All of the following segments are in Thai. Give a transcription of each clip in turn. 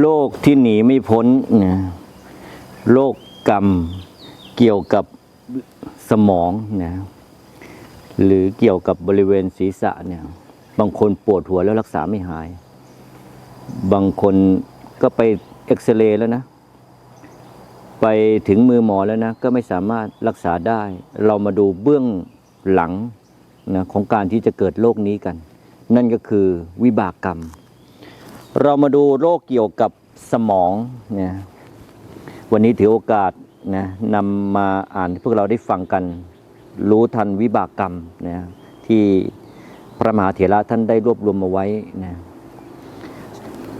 โรคที่หนีไม่พ้นนะโรคกรรมเกี่ยวกับสมองนะหรือเกี่ยวกับบริเวณศีรษะเนี่ย บางคนปวดหัวแล้วรักษาไม่หาย บางคนก็ไปเอ็กซเรย์แล้วนะ ไปถึงมือหมอแล้วนะ ก็ไม่สามารถรักษาได้ เรามาดูเบื้องหลังนะของการที่จะเกิดโรคนี้กัน นั่นก็คือวิบากกรรม เรามาดูโรคเกี่ยวกับสมองเนี่ยวันนี้ถือโอกาสนะนำมาอ่านให้พวกเราได้ฟังกัน รู้ทันวิบากกรรมนะที่พระมหาเถระท่านได้รวบรวมมาไว้นะ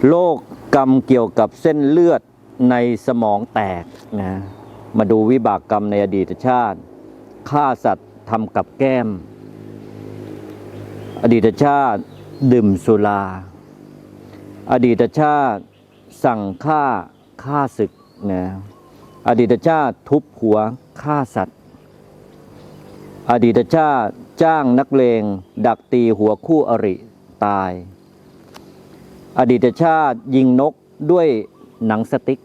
โรคกรรมเกี่ยวกับเส้นเลือดในสมองแตกนะมาดูวิบากกรรมในอดีตชาติฆ่าสัตว์ทำกับแก้ม อดีตชาติดื่มสุรา อดีตชาติสั่งฆ่าฆ่าศึกนะอดีตชาติทุบหัวฆ่าสัตว์ อดีตชาติจ้างนักเลง ดักตีหัวคู่อริตาย อดีตชาติยิงนกด้วยหนังสติ๊ก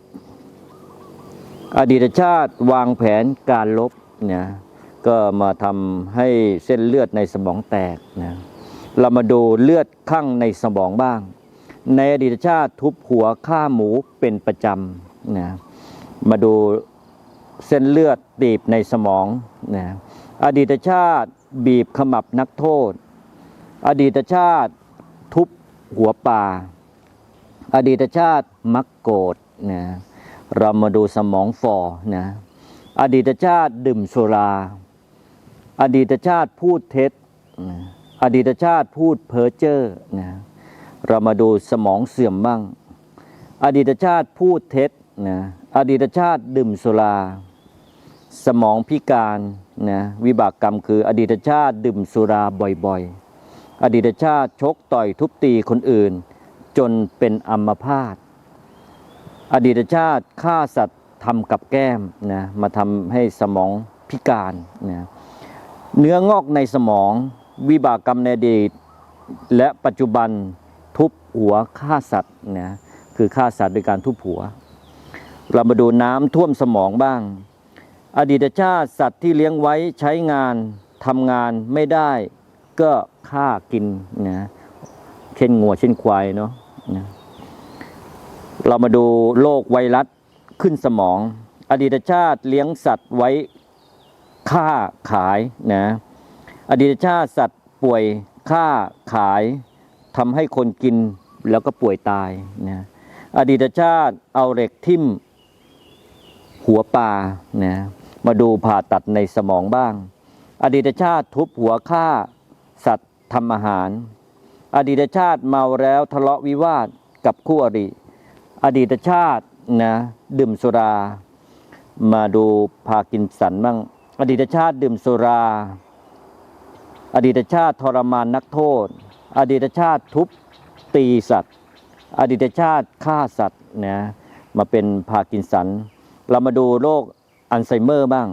อดีตชาติวางแผนการลบเนี่ยก็มาทำให้เส้นเลือดในสมองแตกนะเรามาดูเลือดข้างในสมองบ้าง ในอดีตชาติทุบหัวฆ่าหมูเป็นประจำนะมาดูเส้นเลือดตีบในสมองนะอดีตชาติบีบขมับนักโทษ อดีตชาติทุบหัวป่า อดีตชาติมักโกรธนะเรามาดูสมองฟอนะอดีตชาติดื่มสุรา อดีตชาติพูดเท็จ อดีตชาติพูดเพ้อเจ้อนะ เรามาดูสมองเสื่อมบ้าง อดีตชาติพูดเท็จนะอดีตชาติดื่มสุรา สมองพิการนะวิบากกรรมคืออดีตชาติดื่มสุราบ่อยๆ อดีตชาติชกต่อยทุบตีคนอื่น จนเป็นอัมพาตอดีตชาติฆ่าสัตว์ทำกับแก้มนะมาทำให้สมองพิการนะเนื้องอกในสมองวิบากกรรมในอดีตและปัจจุบัน ทุบหัวฆ่าสัตว์นะคือฆ่าสัตว์โดยการทุบหัว เรามาดูน้ำท่วมสมองบ้าง อดีตชาติสัตว์ที่เลี้ยงไว้ใช้งานทำงานไม่ได้ก็ฆ่ากินนะเช่นงัวเช่นควายเนาะนะเรามาดูโรคไวรัสขึ้นสมอง อดีตชาติเลี้ยงสัตว์ไว้ฆ่าขายนะอดีตชาติสัตว์ป่วยฆ่าขาย ทำให้คนกินแล้วก็ป่วยตายนะอดีตชาติเอาเหล็กทิ่มหัวปลานะมาดูผ่าตัดในสมองบ้าง อดีตชาติทุบหัวฆ่าสัตว์ทำอาหาร อดีตชาติเมาแล้วทะเลาะวิวาทกับคู่อริ อดีตชาตินะดื่มสุรา มาดูพากินสันบ้าง อดีตชาติดื่มสุรา อดีตชาติทรมานนักโทษ อดีตชาติทุบตีสัตว์ อดีตชาติฆ่าสัตว์นะมาเป็นพากินสัน เรามาดูโรคอัลไซเมอร์บ้าง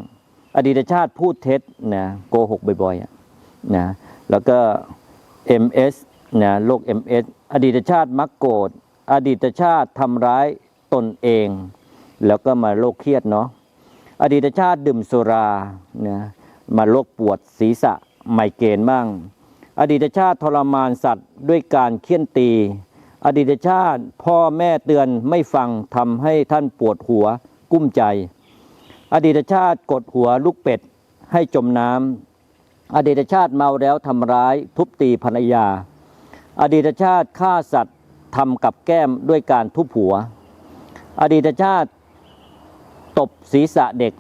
อดีตชาติพูดเท็จนะโกหกบ่อยๆนะแล้วก็ MS นะโรค MS อดีตชาติมักโกรธอดีตชาติทำร้ายตนเอง แล้วก็มาโรคเครียดเนาะอดีตชาติดื่มสุรานะมาโรคปวดศีรษะไมเกรนบ้าง อดีตชาติทรมานสัตว์ด้วยการเคี่ยนตี อดีตชาติพ่อแม่เตือนไม่ฟังทำให้ท่านปวดหัวกุ้มใจ อดีตชาติกดหัวลูกเป็ดให้จมน้ำอดีตชาติเมาแล้วทำร้ายทุบตีภรรยา อดีตชาติฆ่าสัตว์ทำกับแก้มด้วยการทุบหัว อดีตชาติตบศีรษะเด็ก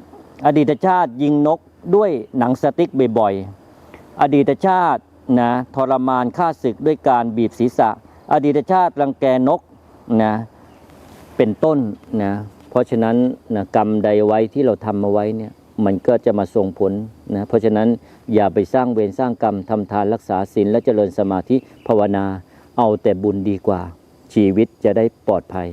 อดีตชาติยิงนกด้วยหนังสติ๊กบ่อยๆอดีตชาติ นะทรมานฆ่าศึกด้วยการบีบศีรษะ อดีตชาติรังแกนกนะเป็นต้นนะเพราะฉะนั้นนะกรรมใดไว้ที่เราทำมาไว้เนี่ยมันก็จะมาส่งผลนะเพราะฉะนั้นอย่าไปสร้างเวรสร้างกรรมทำทานรักษาศีลและเจริญสมาธิภาวนา เอาแต่บุญดีกว่า ชีวิตจะได้ปลอดภัย